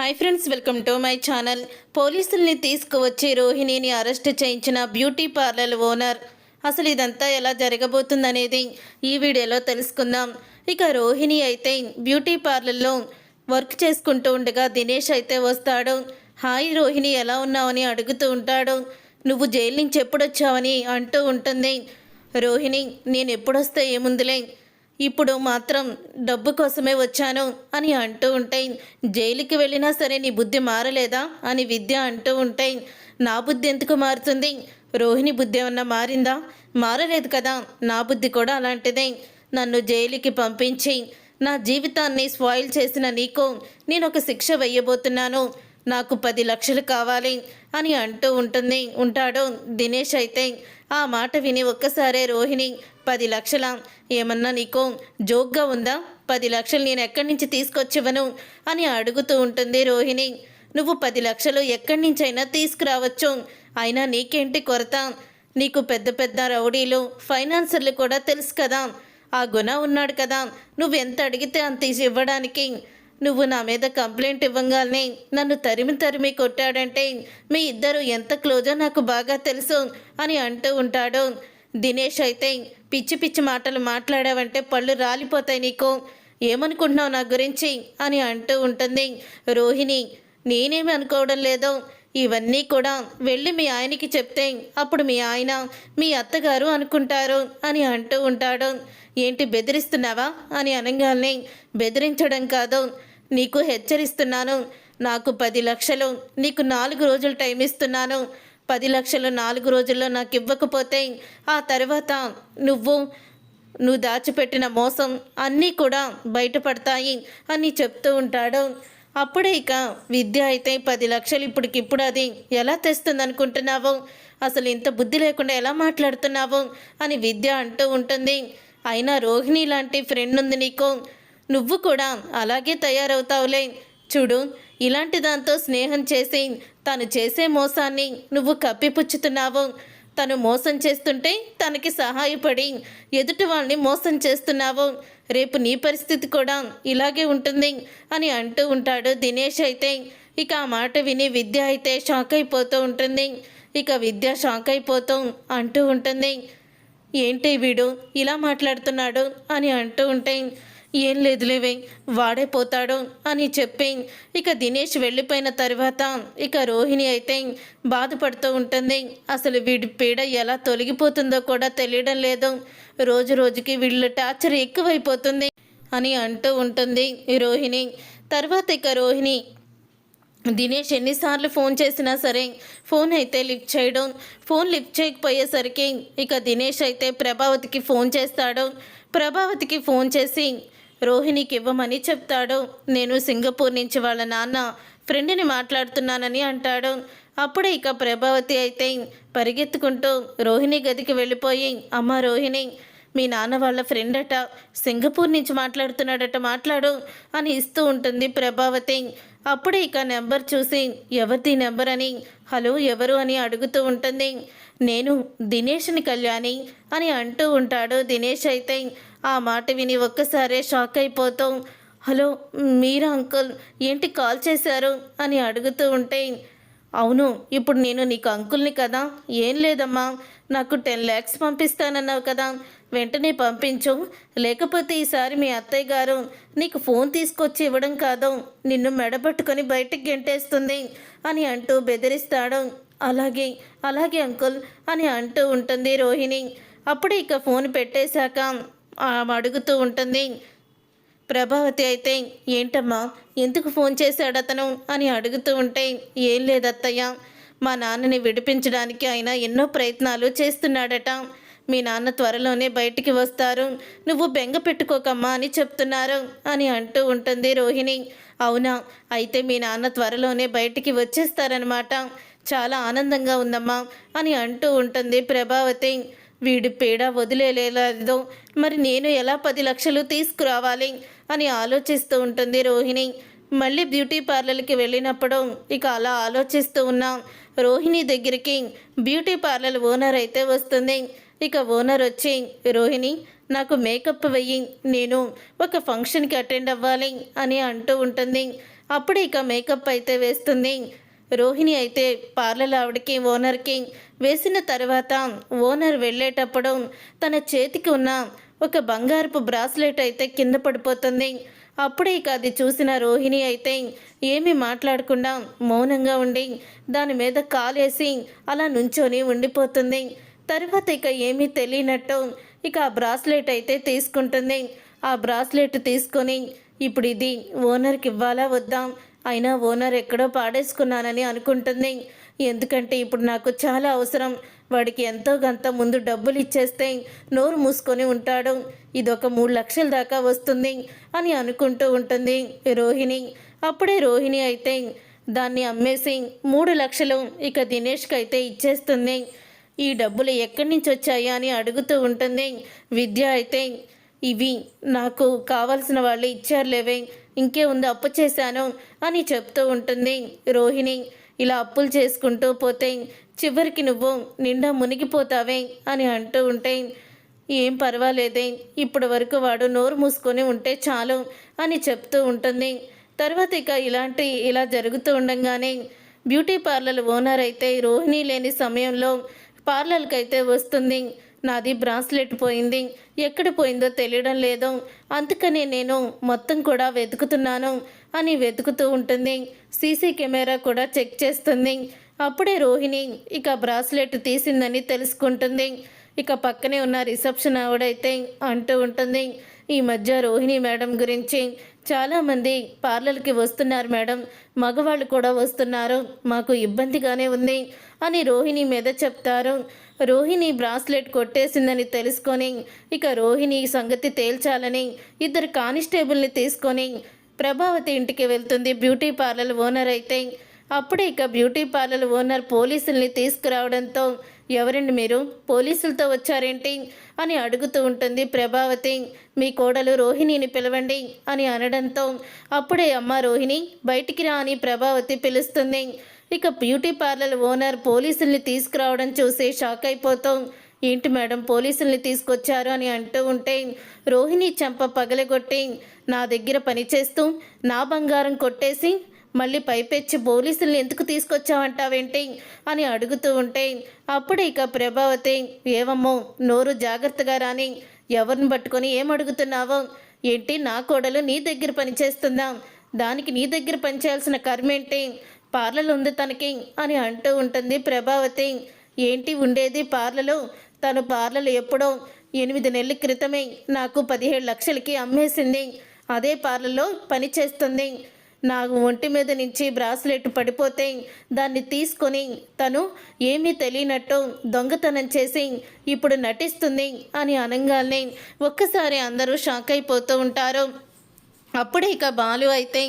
Hi friends welcome to my channel. పోలీసుల్ని తీసుకువచ్చి రోహిణిని అరెస్ట్ చేయించిన బ్యూటీ పార్లర్ ఓనర్. అసలు ఇదంతా ఎలా జరగబోతుందనేది ఈ వీడియోలో తెలుసుకుందాం. ఇక రోహిణి అయితే బ్యూటీ పార్లర్లో వర్క్ చేసుకుంటూ ఉండగా దినేష్ అయితే వస్తాడు. హాయ్ రోహిణి ఎలా ఉన్నావని అడుగుతూ ఉంటాడు. నువ్వు జైలు నుంచి ఎప్పుడొచ్చావని అంటూ ఉంటుంది. రోహిణి నేను ఎప్పుడొస్తే ఏముందిలే. ఇప్పుడు మాత్రం డబ్బు కోసమే వచ్చాను అని అంటూ ఉంటే జైలుకి వెళ్ళినా సరే నీ బుద్ధి మారలేదా అని విద్య అంటూ ఉంటే నా బుద్ధి ఎందుకు మారుతుంది? రోహిణి బుద్ధి ఏమన్నా మారిందా? మారలేదు కదా నా బుద్ధి కూడా అలాంటిదే. నన్ను జైలుకి పంపించి నా జీవితాన్ని స్పాయిల్ చేసిన నీకు నేను ఒక శిక్ష వెయ్యబోతున్నాను నాకు పది లక్షలు కావాలి అని అంటూ ఉంటుంది. ఉంటాడు దినేష్ అయితే. ఆ మాట విని ఒక్కసారే రోహిణి పది లక్షల? ఏమన్నా నీకు జోక్గా ఉందా? పది లక్షలు నేను ఎక్కడి నుంచి తీసుకొచ్చివను అని అడుగుతూ ఉంటుంది రోహిణి. నువ్వు పది లక్షలు ఎక్కడి నుంచైనా తీసుకురావచ్చు. అయినా నీకేంటి కొరత? నీకు పెద్ద పెద్ద రౌడీలు ఫైనాన్సర్లు కూడా తెలుసు కదా. ఆ గుణ ఉన్నాడు కదా. నువ్వు ఎంత అడిగితే అంత ఇవ్వడానికి. నువ్వు నా మీద కంప్లైంట్ ఇవ్వగానే నన్ను తరిమి తరిమి కొట్టాడంటే మీ ఇద్దరు ఎంత క్లోజో నాకు బాగా తెలుసు అని అంటూ ఉంటాడు. దినేష్ అయితే పిచ్చి పిచ్చి మాటలు మాట్లాడావంటే పళ్ళు రాలిపోతాయి నీకు. ఏమనుకుంటున్నావు నా గురించి? అని అంటూ ఉంటుంది రోహిణి. నేనేమి అనుకోవడం లేదో. ఇవన్నీ కూడా వెళ్ళి మీ ఆయనకి చెప్తే అప్పుడు మీ ఆయన మీ అత్తగారు అనుకుంటారు అని అంటూ ఉంటాడు. ఏంటి బెదిరిస్తున్నావా? అని అనగానే బెదిరించడం కాదు. నీకు హెచ్చరిస్తున్నాను. నాకు పది లక్షలు నీకు నాలుగు రోజులు టైం ఇస్తున్నాను. పది లక్షలు నాలుగు రోజుల్లో నాకు ఇవ్వకపోతే ఆ తర్వాత నువ్వు నువ్వు దాచిపెట్టిన మోసం అన్నీ కూడా బయటపడతాయి అని చెప్తూ ఉంటాడు. అప్పుడే ఇక విద్య అయితే పది లక్షలు ఇప్పటికిప్పుడు అది ఎలా తెస్తుంది అనుకుంటున్నావు అసలు ఇంత బుద్ధి లేకుండా ఎలా మాట్లాడుతున్నావు? అని విద్య అంటూ ఉంటుంది. అయినా రోహిణి లాంటి ఫ్రెండ్ ఉంది నీకు. నువ్వు కూడా అలాగే తయారవుతావులే. చూడు ఇలాంటి దాంతో స్నేహం చేసి తను చేసే మోసాన్ని నువ్వు కప్పిపుచ్చుతున్నావు. తను మోసం చేస్తుంటే తనకి సహాయపడి ఎదుటి వాళ్ళని మోసం చేస్తున్నావు. రేపు నీ పరిస్థితి కూడా ఇలాగే ఉంటుంది అని అంటూ ఉంటాడు దినేష్ అయితే. ఇక ఆ మాట విని విద్య అయితే షాక్ అయిపోతూ ఉంటుంది. ఇక విద్య షాక్ అయిపోతూ అంటూ ఉంటుంది. ఏంటి వీడు ఇలా మాట్లాడుతున్నాడు అని అంటూ ఉంటే ఏం లేదులేవే వాడే పోతాడు అని చెప్పి. ఇక దినేష్ వెళ్ళిపోయిన తర్వాత ఇక రోహిణి అయితే బాధపడుతూ ఉంటుంది. అసలు వీడి పీడ ఎలా తొలగిపోతుందో కూడా తెలియడం లేదు. రోజు రోజుకి వీళ్ళ టార్చర్ ఎక్కువైపోతుంది అని అంటూ ఉంటుంది ఈ రోహిణి. తర్వాత ఇక రోహిణి దినేష్ ఎన్నిసార్లు ఫోన్ చేసినా సరే ఫోన్ అయితే లిఫ్ట్ చేయడం. ఫోన్ లిఫ్ట్ చేయకపోయేసరికి ఇక దినేష్ అయితే ప్రభావతికి ఫోన్ చేస్తాడు. ప్రభావతికి ఫోన్ చేసి రోహిణికి ఇవ్వమని చెప్తాడు. నేను సింగపూర్ నుంచి వాళ్ళ నాన్న ఫ్రెండ్ని మాట్లాడుతున్నానని అంటాడు. అప్పుడే ఇక ప్రభావతి అయితే పరిగెత్తుకుంటూ రోహిణి గదికి వెళ్ళిపోయి అమ్మ రోహిణి మీ నాన్న వాళ్ళ ఫ్రెండ్ అట సింగపూర్ నుంచి మాట్లాడుతున్నాడట మాట్లాడు అని ఇస్తూ ఉంటుంది ప్రభావతి. అప్పుడే ఇక నెంబర్ చూసి ఎవరిది నెంబర్ అని? హలో ఎవరు అని అడుగుతూ ఉంటుంది. నేను దినేష్ని కళ్యాణి అని అంటూ ఉంటాడు దినేష్ అయితే. ఆ మాట విని ఒక్కసారే షాక్ అయిపోతాం. హలో మీరా అంకుల్? ఏంటి కాల్ చేశారు? అని అడుగుతూ ఉంటే అవును ఇప్పుడు నేను నీకు అంకుల్ని కదా? ఏం లేదమ్మా. నాకు టెన్ ల్యాక్స్ పంపిస్తానన్నావు కదా. వెంటనే పంపించు. లేకపోతే ఈసారి మీ అత్తయ్య గారు నీకు ఫోన్ తీసుకొచ్చి ఇవ్వడం కాదు. నిన్ను మెడబట్టుకొని బయటికి గెంటేస్తుంది అని అంటూ బెదిరిస్తాడు. అలాగే అలాగే అంకుల్ అని అంటూ ఉంటుంది రోహిణి. అప్పుడు ఇక ఫోన్ పెట్టేశాక అడుగుతూ ఉంటుంది. ప్రభావతి అయితే ఏంటమ్మా ఎందుకు ఫోన్ చేశాడు అతను? అని అడుగుతూ ఉంటే ఏం లేదత్తయ్య మా నాన్నని విడిపించడానికి ఆయన ఎన్నో ప్రయత్నాలు చేస్తున్నాడట. మీ నాన్న త్వరలోనే బయటికి వస్తారు. నువ్వు బెంగ పెట్టుకోకమ్మా అని చెప్తున్నారు అని అంటూ ఉంటుంది రోహిణి. అవునా అయితే మీ నాన్న త్వరలోనే బయటికి వచ్చేస్తారనమాట చాలా ఆనందంగా ఉందమ్మా అని అంటూ ఉంటుంది ప్రభావతి. వీడి పీడ వదిలేలేదో మరి నేను ఎలా పది లక్షలు తీసుకురావాలి అని ఆలోచిస్తూ ఉంటుంది రోహిణి. మళ్ళీ బ్యూటీ పార్లర్కి వెళ్ళినప్పుడు ఇక అలా ఆలోచిస్తూ ఉన్నాం. రోహిణి దగ్గరికి బ్యూటీ పార్లర్ ఓనర్ అయితే వస్తుంది. ఇక ఓనర్ వచ్చి రోహిణి నాకు మేకప్ వెయ్యి. నేను ఒక ఫంక్షన్కి అటెండ్ అవ్వాలి అని అంటూ ఉంటుంది. అప్పుడే ఇక మేకప్ అయితే వేస్తుంది. రోహిణి అయితే పార్లర్ ఆవిడకి ఓనర్కి వేసిన తర్వాత ఓనర్ వెళ్ళేటప్పుడు తన చేతికి ఉన్న ఒక బంగారపు బ్రాస్లెట్ అయితే కింద పడిపోతుంది. అప్పుడే ఇక అది చూసిన రోహిణి అయితే ఏమీ మాట్లాడకుండా మౌనంగా ఉండి దాని మీద కాలేసి అలా నుంచొని ఉండిపోతుంది. తర్వాత ఇక ఏమీ తెలియనట్టు ఇక ఆ బ్రాస్లెట్ అయితే తీసుకుంటుంది. ఆ బ్రాస్లెట్ తీసుకొని ఇప్పుడు ఇది ఓనర్కి ఇవ్వాలా వద్దాం? అయినా ఓనర్ ఎక్కడో పాడేసుకున్నానని అనుకుంటుంది. ఎందుకంటే ఇప్పుడు నాకు చాలా అవసరం. వాడికి ఎంతో గంత ముందు డబ్బులు ఇచ్చేస్తే నోరు మూసుకొని ఉంటాడు. ఇది ఒక మూడు లక్షల దాకా వస్తుంది అని అనుకుంటూ ఉంటుంది రోహిణి. అప్పుడే రోహిణి అయితే దాన్ని అమ్మేసి మూడు లక్షలు ఇక దినేష్కి అయితే ఇచ్చేస్తుంది. ఈ డబ్బులు ఎక్కడి నుంచి వచ్చాయా అని అడుగుతూ ఉంటుంది. విద్య అయితే ఇవి నాకు కావలసిన వాళ్ళు ఇచ్చారులేవే ఇంకే ఉంది అప్పు చేశాను అని చెప్తూ ఉంటుంది రోహిణి. ఇలా అప్పులు చేసుకుంటూ పోతే చివరికి నువ్వు నిండా మునిగిపోతావే అని అంటూ ఉంటే ఏం పర్వాలేదే ఇప్పటి వరకు వాడు నోరు మూసుకొని ఉంటే చాలు అని చెప్తూ ఉంటుంది. తర్వాత ఇక ఇలాంటి ఇలా జరుగుతూ ఉండగానే బ్యూటీ పార్లర్ ఓనర్ అయితే రోహిణి లేని సమయంలో పార్లర్కి అయితే వస్తుంది. నాది బ్రాస్లెట్ పోయింది. ఎక్కడ పోయిందో తెలియడం లేదు. అందుకనే నేను మొత్తం కూడా వెతుకుతున్నాను అని వెతుకుతూ ఉంటుంది. సీసీ కెమెరా కూడా చెక్ చేస్తుంది. అప్పుడే రోహిణి ఇక బ్రాస్లెట్ తీసిందని తెలుసుకుంటుంది. ఇక పక్కనే ఉన్న రిసెప్షన్ ఆవిడైతే అంటూ ఉంటుంది. ఈ మధ్య రోహిణి మేడం గురించి చాలామంది పార్లర్కి వస్తున్నారు మేడం. మగవాళ్ళు కూడా వస్తున్నారు. మాకు ఇబ్బందిగానే ఉంది అని రోహిణి మీద చెప్తారు. రోహిణి బ్రాస్లెట్ కొట్టేసిందని తెలుసుకొని ఇక రోహిణి సంగతి తేల్చాలని ఇద్దరు కానిస్టేబుల్ని తీసుకొని ప్రభావతి ఇంటికి వెళ్తుంది బ్యూటీ పార్లర్ ఓనర్ అయితే. అప్పుడే ఇక బ్యూటీ పార్లర్ ఓనర్ పోలీసుల్ని తీసుకురావడంతో ఎవరండి మీరు? పోలీసులతో వచ్చారేంటి? అని అడుగుతూ ఉంటుంది ప్రభావతి. మీ కోడలు రోహిణిని పిలవండి అని అనడంతో అప్పుడే అమ్మ రోహిణి బయటికి రా అని ప్రభావతి పిలుస్తుంది. ఇక బ్యూటీ పార్లర్ ఓనర్ పోలీసుల్ని తీసుకురావడం చూసి షాక్ అయిపోతాం. ఏంటి మేడం పోలీసుల్ని తీసుకొచ్చారు అని అంటూ ఉంటే రోహిణి చెంప పగలగొట్టి నా దగ్గర పనిచేస్తూ నా బంగారం కొట్టేసి మళ్ళీ పైపెచ్చి పోలీసుల్ని ఎందుకు తీసుకొచ్చావంటావేంటి అని అడుగుతూ ఉంటే అప్పుడు ఇక ప్రభావతి ఏవమ్మో నోరు జాగ్రత్తగా రాని ఎవరిని పట్టుకొని ఏం అడుగుతున్నావో? ఏంటి నా కోడలు నీ దగ్గర పనిచేస్తుందా దానికి నీ దగ్గర పనిచేయాల్సిన కర్మేంటి పార్లలు ఉంది తనకి అని అంటూ ఉంటుంది ప్రభావతి. ఏంటి ఉండేది పార్లలు? తను పార్లలు ఎప్పుడో ఎనిమిది నెలల క్రితమే నాకు పదిహేడు లక్షలకి అమ్మేసింది. అదే పార్లర్లో పని చేస్తుంది. నాకు ఒంటి మీద నుంచి బ్రాస్లెట్ పడిపోతే దాన్ని తీసుకొని తను ఏమీ తెలియనట్టు దొంగతనం చేసి ఇప్పుడు నటిస్తుంది అని అనగానే ఒక్కసారి అందరూ షాక్ అయిపోతూ ఉంటారు. అప్పుడే ఇక బాలు అయితే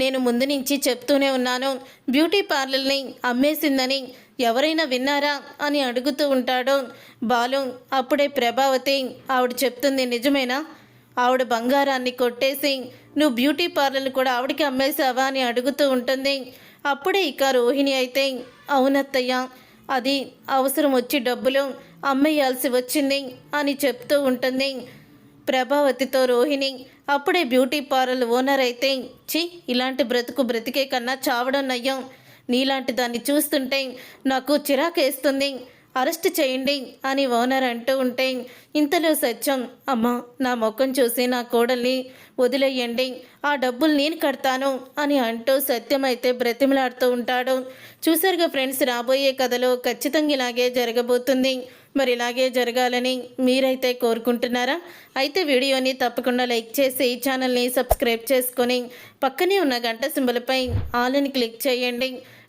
నేను ముందు నుంచి చెప్తూనే ఉన్నాను. బ్యూటీ పార్లర్ని అమ్మేసిందని ఎవరైనా విన్నారా అని అడుగుతూ ఉంటాడు బాలు. అప్పుడే ప్రభావతి ఆవిడ చెప్తుంది నిజమేనా? ఆవిడ బంగారాన్ని కొట్టేసి నువ్వు బ్యూటీ పార్లర్ని కూడా ఆవిడకి అమ్మేశావా అని అడుగుతూ ఉంటుంది. అప్పుడే ఇక రోహిణి అయితే అవునత్తయ్య అది అవసరం వచ్చి డబ్బులు అమ్మేయాల్సి వచ్చింది అని చెప్తూ ఉంటుంది ప్రభావతితో రోహిణి. అప్పుడే బ్యూటీ పార్లర్ ఓనర్ అయితే చి ఇలాంటి బ్రతుకు బ్రతికే కన్నా చావడం నయ్యం. నీలాంటి దాన్ని చూస్తుంటే నాకు చిరాకేస్తుంది. అరెస్ట్ చేయండి అని ఓనర్ అంటూ ఉంటే ఇంతలో సత్యం. అమ్మ నా ముఖం చూసి నా కోడల్ని వదిలేయండి. ఆ డబ్బులు నేను కడతాను అని అంటూ సత్యం అయితే బ్రతిమలాడుతూ ఉంటాడు. చూసారుగా ఫ్రెండ్స్ రాబోయే కథలో ఖచ్చితంగా ఇలాగే జరగబోతుంది. మరి ఇలాగే జరగాలని మీరైతే కోరుకుంటున్నారా? అయితే వీడియోని తప్పకుండా లైక్ చేసి ఛానల్ని సబ్స్క్రైబ్ చేసుకొని పక్కనే ఉన్న గంట సింబలపై ఆలని క్లిక్ చేయండి.